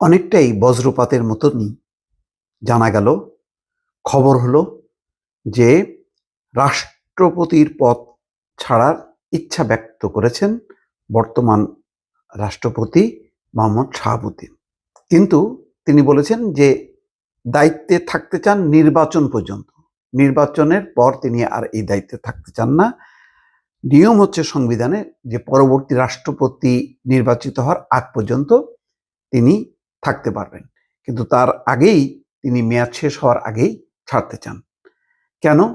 অনেকটাই বজ্রপাতের মতনই জানা গেল। খবর হলো যে রাষ্ট্রপতির পদ ছাড়ার ইচ্ছা ব্যক্ত করেছেন বর্তমান রাষ্ট্রপতি মোহাম্মদ শাহাবুদ্দিন। কিন্তু তিনি বলেছেন যে দায়িত্বে থাকতে চান নির্বাচন পর্যন্ত। নির্বাচনের পর তিনি আর এই দায়িত্বে থাকতে চান না। নিয়ম হচ্ছে সংবিধানে যে পরবর্তী রাষ্ট্রপতি নির্বাচিত হওয়ার আগ পর্যন্ত তিনি থাকতে পারবেন। কিন্তু তার আগেই তিনি মেয়াদ শেষ হওয়ার আগেই ছাড়তে চান। কেন?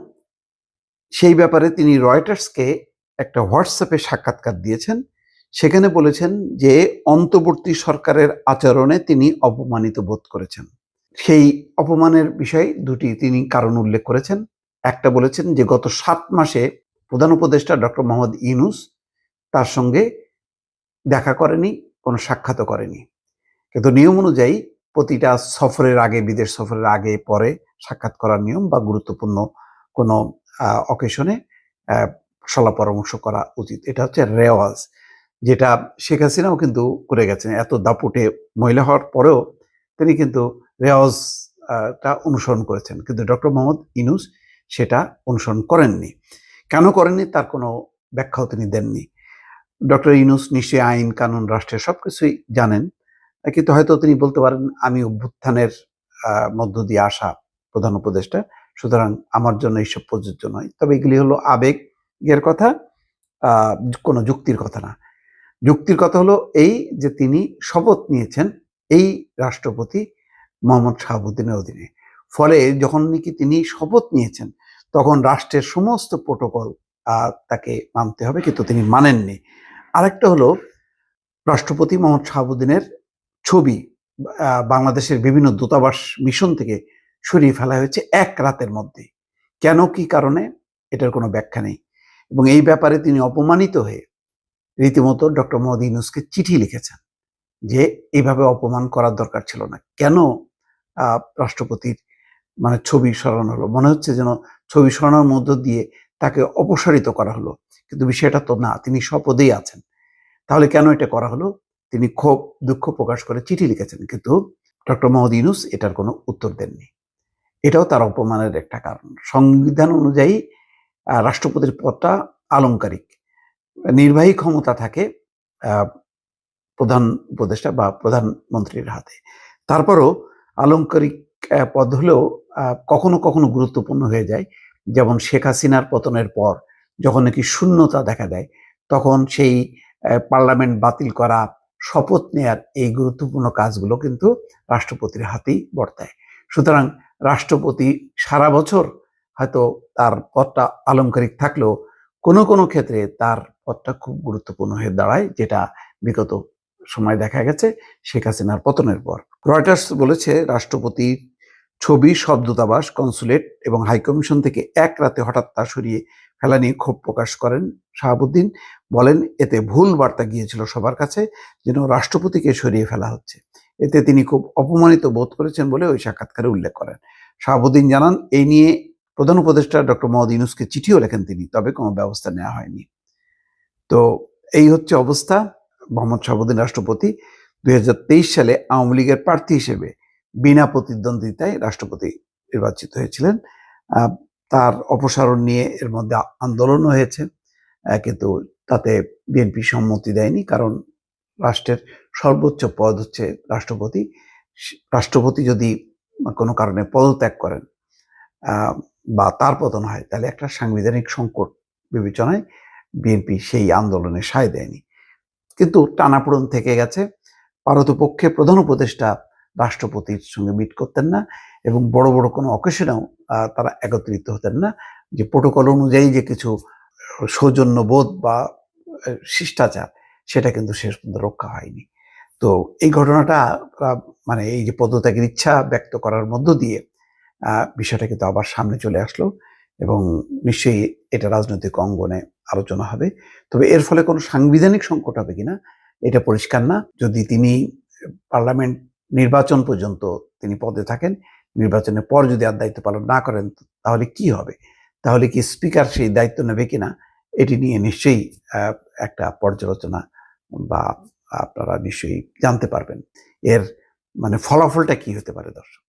সেই ব্যাপারে তিনি রয়টার্সকে একটা হোয়াটসঅ্যাপে সাক্ষাৎকার দিয়েছেন। সেখানে বলেছেন যে, অন্তর্বর্তী সরকারের আচরণে তিনি অপমানিত বোধ করেছেন। সেই অপমানের বিষয়ে দুটি তিনি কারণ উল্লেখ করেছেন। একটা বলেছেন যে, গত সাত মাসে প্রধান উপদেষ্টা ডক্টর মোহাম্মদ ইউনুস তার সঙ্গে দেখা করেনি, কোনো সাক্ষাৎও করেনি। কিন্তু নিয়ম অনুযায়ী প্রতিটা সফরের আগে, বিদেশ সফরের আগে, পরে সাক্ষাৎ করার নিয়ম বা গুরুত্বপূর্ণ কোনো অকেশনে সলা পরামর্শ করা উচিত। এটা হচ্ছে রেওয়াজ, যেটা শেখ হাসিনাও কিন্তু করে গেছেন। এত দাপুটে মহিলা হওয়ার পরেও তিনি কিন্তু রেওয়াজটা অনুসরণ করেছেন। কিন্তু ডক্টর মোহাম্মদ ইনুস সেটা অনুসরণ করেননি। কেন করেননি তার কোনো ব্যাখ্যাও তিনি দেননি। ডক্টর ইনুস নিশ্চয়ই আইন, কানুন, রাষ্ট্রের সব কিছুই জানেন। কিন্তু হয়তো তিনি বলতে পারেন, আমি অভ্যুত্থানের মধ্য দিয়ে আসা প্রধান উপদেষ্টা, সুতরাং আমার জন্য এইসব প্রযোজ্য নয়। তবে এগুলি হলো আবেগের কথা কোনো যুক্তির কথা না। যুক্তির কথা হলো এই যে তিনি শপথ নিয়েছেন এই রাষ্ট্রপতি মোহাম্মদ শাহাবুদ্দিনের অধীনে। ফলে যখন নাকি তিনি শপথ নিয়েছেন, তখন রাষ্ট্রের সমস্ত প্রোটোকল তাকে মানতে হবে, কিন্তু তিনি মানেননি। আরেকটা হলো, রাষ্ট্রপতি মোহাম্মদ শাহাবুদ্দিনের ছবি বাংলাদেশের বিভিন্ন দূতাবাস মিশন থেকে সরিয়ে ফেলা হয়েছে এক রাতের মধ্যে কেন, কি কারণে? এটার কোনো ব্যাখ্যা নেই। এবং এই ব্যাপারে তিনি অপমানিত হয়ে রীতিমতো ডক্টর মোহাম্মদ ইউনুসকে চিঠি লিখেছেন যে এইভাবে অপমান করার দরকার ছিল না। কেন রাষ্ট্রপতির মানে ছবি সরানো হলো? মনে হচ্ছে যেন ছবি সরানোর মধ্য দিয়ে তাকে অপসারিত করা হলো। কিন্তু বিষয়টা তো না, তিনি স্বপদেই আছেন। তাহলে কেন এটা করা হলো? তিনি ক্ষোভ, দুঃখ প্রকাশ করে চিঠি লিখেছেন, কিন্তু ডক্টর মোহাম্মদ ইউনুস এটার কোনো উত্তর দেননি। এটাও তার অপমানের একটা কারণ। সংবিধান অনুযায়ী রাষ্ট্রপতির পদটা আলংকারিক। নির্বাহী ক্ষমতা থাকে প্রধান উপদেষ্টা বা প্রধানমন্ত্রীর হাতে। তারপরও আলংকারিক পদ হলেও কখনো কখনো গুরুত্বপূর্ণ হয়ে যায়। যেমন শেখ হাসিনার পতনের পর, যখন নাকি শূন্যতা দেখা দেয়, তখন সেই পার্লামেন্ট বাতিল করা শপথ নেয়ার এই গুরুত্বপূর্ণ কাজগুলো কিন্তু রাষ্ট্রপতির হাতেই বর্তায়। সুতরাং রাষ্ট্রপতি সারা বছর হয়তো তার পদটা আলংকারিক থাকলেও কোনো কোনো ক্ষেত্রে তার পদটা খুব গুরুত্বপূর্ণ হয়ে দাঁড়ায়, যেটা বিগত সময় দেখা গেছে শেখ হাসিনার পতনের পর। রয়টার্স বলেছে, রাষ্ট্রপতি ছবি সব দূতাবাস কনসুলেট এবং হাইকমিশন থেকে এক রাতে হঠাৎ তা সরিয়ে ফেলা নিয়ে ক্ষোভ প্রকাশ করেন শাহাবুদ্দিন। বলেন, এতে ভুল বার্তা গিয়েছিল সবার কাছে যেন রাষ্ট্রপতিকে সরিয়ে ফেলা হচ্ছে। এতে তিনি খুব অপমানিত বোধ করেছেন বলে ওই সাক্ষাৎকারে উল্লেখ করেন। শাহাবুদ্দিন জানান এই নিয়ে প্রধান উপদেষ্টা ডক্টর মোহাম্মদ ইউনুসকে চিঠিও লেখেন তিনি, তবে কোনো ব্যবস্থা নেওয়া হয়নি। তো এই হচ্ছে অবস্থা। মোহাম্মদ শাহাবুদ্দিন রাষ্ট্রপতি দুই হাজার তেইশ সালে আওয়ামী লীগের প্রার্থী হিসেবে বিনা প্রতিদ্বন্দ্বিতায় রাষ্ট্রপতি নির্বাচিত হয়েছিলেন। তার অপসারণ নিয়ে এর মধ্যে আন্দোলনও হয়েছে কিন্তু তাতে বিএনপি সম্মতি দেয়নি কারণ রাষ্ট্রের সর্বোচ্চ পদ হচ্ছে রাষ্ট্রপতি। রাষ্ট্রপতি যদি কোনো কারণে পদত্যাগ করেন বা তার পতন হয়, তাহলে একটা সাংবিধানিক সংকট বিবেচনায় বিএনপি সেই আন্দোলনে সায় দেয়নি। কিন্তু টানাপোড়ন থেকে গেছে। পারতপক্ষে প্রধান উপদেষ্টা রাষ্ট্রপতির সঙ্গে মিট করতেন না এবং বড় বড় কোনো অকেশনেও তারা একত্রিত হতেন না। যে প্রোটোকল অনুযায়ী যে কিছু সৌজন্যবোধ বা শিষ্টাচার, সেটা কিন্তু শেষ পর্যন্ত রক্ষা হয়নি। তো এই ঘটনাটা মানে এই যে পদত্যাগের ইচ্ছা ব্যক্ত করার মধ্য দিয়ে বিষয়টা কিন্তু আবার সামনে চলে আসলো এবং নিশ্চয়ই এটা রাজনৈতিক অঙ্গনে আলোচনা হবে। তবে এর ফলে কোনো সাংবিধানিক সংকট হবে কিনা, এটা পরিষ্কার না। যদি তিনি, পার্লামেন্ট নির্বাচন পর্যন্ত তিনি পদে থাকেন। নির্বাচনের পর যদি আর দায়িত্ব পালন না করেন, তাহলে কি হবে? তাহলে কি স্পিকার সেই দায়িত্ব নেবে কিনা? এটি নিয়ে নিশ্চয়ই একটা পর্যালোচনা বা আপনারা নিশ্চয়ই জানতে পারবেন। এর মানে ফলাফলটা কি হতে পারে, দর্শক?